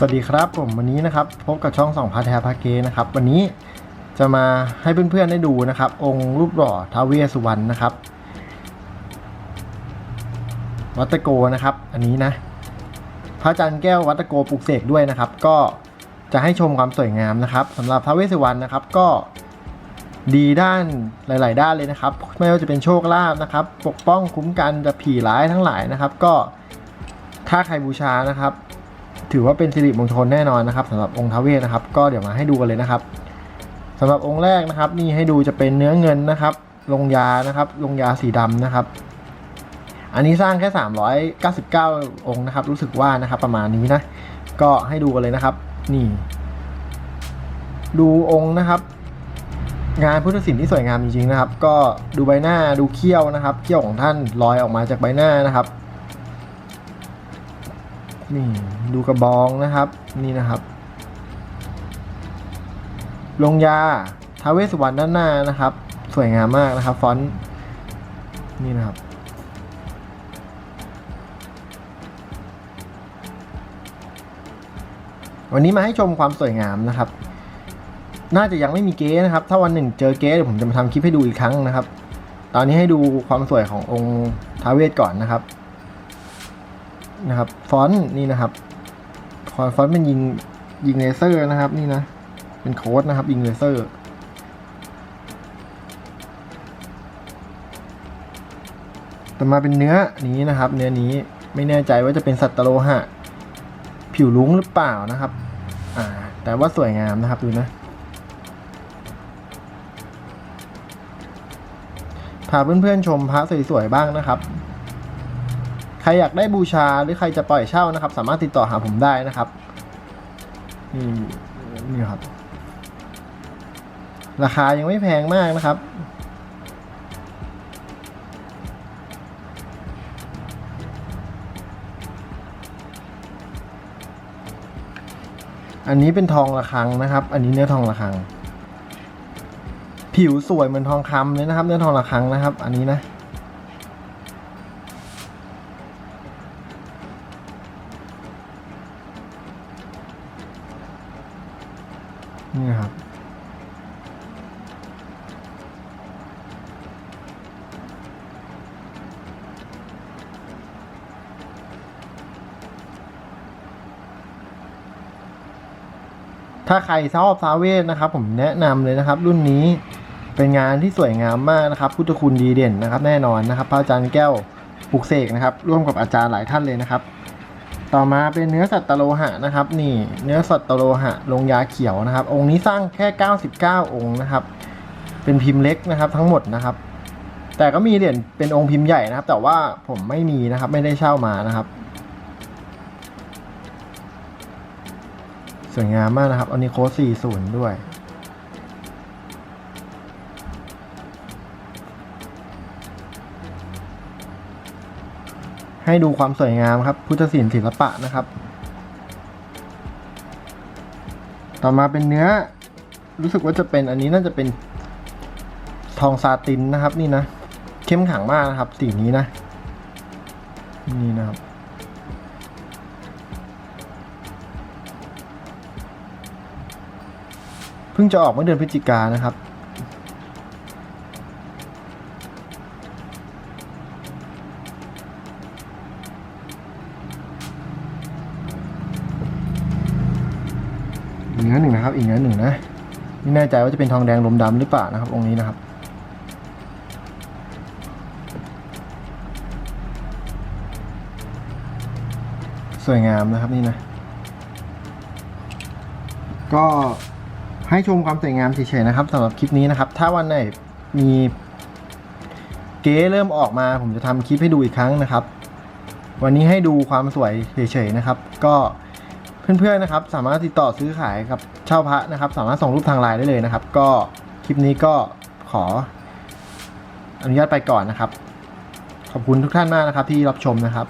สวัสดีครับผมวันนี้นะครับพบกับช่องสองพาแทพาเกนะครับ วันนี้จะมาให้เพื่อนๆได้ดูนะครับ องค์รูปหล่อท้าวเวสสุวรรณนะครับ วัตโกนะครับ อันนี้นะพระจันทร์แก้ววัตโกปลุกเสกด้วยนะครับ ก็จะให้ชมความสวยงามนะครับสำหรับท้าวเวสสุวรรณนะครับ ก็ดีด้านหลาย ๆ ด้านเลยนะครับ ไม่ว่าจะเป็นโชคลาภนะครับ ปกป้องคุ้มกันจะผีร้ายทั้งหลายนะครับ ก็ถ้าใครบูชานะครับ ถือว่าเป็นสิริมงคลแน่นอนนะครับสำหรับองค์ท้าวเวสนะครับ ก็เดี๋ยวมาให้ดูกันเลยนะครับสำหรับองค์แรกนะครับ นี่ให้ดูจะเป็นเนื้อเงินนะครับ ลงยานะครับ ลงยาสีดำนะครับ อันนี้สร้างแค่ 399 องค์นะครับ รู้สึกว่านะครับประมาณนี้นะ ก็ให้ดูกันเลยนะครับ นี่ ดูองค์นะครับ งานพุทธศิลป์ที่สวยงามจริงๆนะครับ ก็ดูใบหน้าดูเขี้ยวนะครับ เขี้ยวของท่านลอยออกมาจากใบหน้านะครับ นี่ดูกระบองนะครับนี่นะครับ ลงยาท้าเวสวรรณด้านหน้านะครับ สวยงามมากนะครับ ฟอนต์นี่นะครับ วันนี้มาให้ชมความสวยงามนะครับ น่าจะยังไม่มีเก๊นะครับ ถ้าวันหนึ่งเจอเก๊เดี๋ยวผมจะมาทำคลิปให้ดูอีกครั้งนะครับ ตอนนี้ให้ดูความสวยขององค์ท้าเวสก่อนนะครับ นะครับฟอนต์นี่นะครับฟอนต์ฟอนต์เป็นยิงยิงเลเซอร์นะครับ นี่นะเป็นโค้ดนะครับยิงเลเซอร์แต่มาเป็นเนื้อนี้นะครับ เนื้อนี้ไม่แน่ใจว่าจะเป็นสัตว์โลหะ ผิวลุ้งหรือเปล่านะครับ อ่า แต่ว่าสวยงามนะครับดูนะพาเพื่อนๆชมพระสวยๆบ้างนะครับ รอยากได้บูชาหรือใครจะปล่อยเช่านะครับ สามารถติดต่อหาผมได้นะครับนี่นี่ครับ ราคายังไม่แพงมากนะครับอันนี้เป็นทองระฆังนะครับ อันนี้เนื้อทองระฆัง ผิวสวยเหมือนทองคำเลยนะครับ เนื้อทองระฆังนะครับ อันนี้นะ นี่ครับ ถ้าใครชอบซาเวสนะครับ ผมแนะนำเลยนะครับ รุ่นนี้เป็นงานที่สวยงามมากนะครับ พุทธคุณดีเด่นนะครับ แน่นอนนะครับ พระอาจารย์แก้วปลุกเสกนะครับ ร่วมกับอาจารย์หลายท่านเลยนะครับ ต่อมาเป็นเนื้อสัตว์ตโลหะนะครับ นี่เนื้อสัตว์ตโลหะลงยาเขียวนะครับ องค์นี้สร้างแค่ 99 องค์นะครับ เป็นพิมพ์เล็กนะครับทั้งหมดนะครับ แต่ก็มีเหรียญเป็นองค์พิมพ์ใหญ่นะครับ แต่ว่าผมไม่มีนะครับ ไม่ได้เช่ามานะครับ สวยงามมากนะครับอันนี้โค้ด40 ด้วย ให้ดูความสวยงามครับ พุทธศิลป์ศิลปะนะครับ ต่อมาเป็นเนื้อ รู้สึกว่าจะเป็นอันนี้น่าจะเป็นทองซาตินนะครับ นี่นะ เข้มขังมากนะครับสีนี้นะ นี่นะครับ เพิ่งจะออกเมื่อเดือนพฤศจิกานะครับ เนื้อหนึ่งนะครับ อีกเนื้อหนึ่งนะไม่แน่ใจว่าจะเป็นทองแดงลมดำหรือเปล่านะครับ องค์นี้นะครับ สวยงามนะครับนี่นะ ก็ให้ชมความสวยงามเฉยๆนะครับสำหรับคลิปนี้นะครับ ถ้าวันไหนมีเก๊เริ่มออกมา ผมจะทำคลิปให้ดูอีกครั้งนะครับ วันนี้ให้ดูความสวยเฉยๆนะครับ ก็ เพื่อนๆนะครับสามารถติดต่อซื้อขายกับเช่าพระนะครับ สามารถส่งรูปทางไลน์ได้เลยนะครับ ก็คลิปนี้ก็ขออนุญาตไปก่อนนะครับ ขอบคุณทุกท่านมากนะครับที่รับชมนะครับ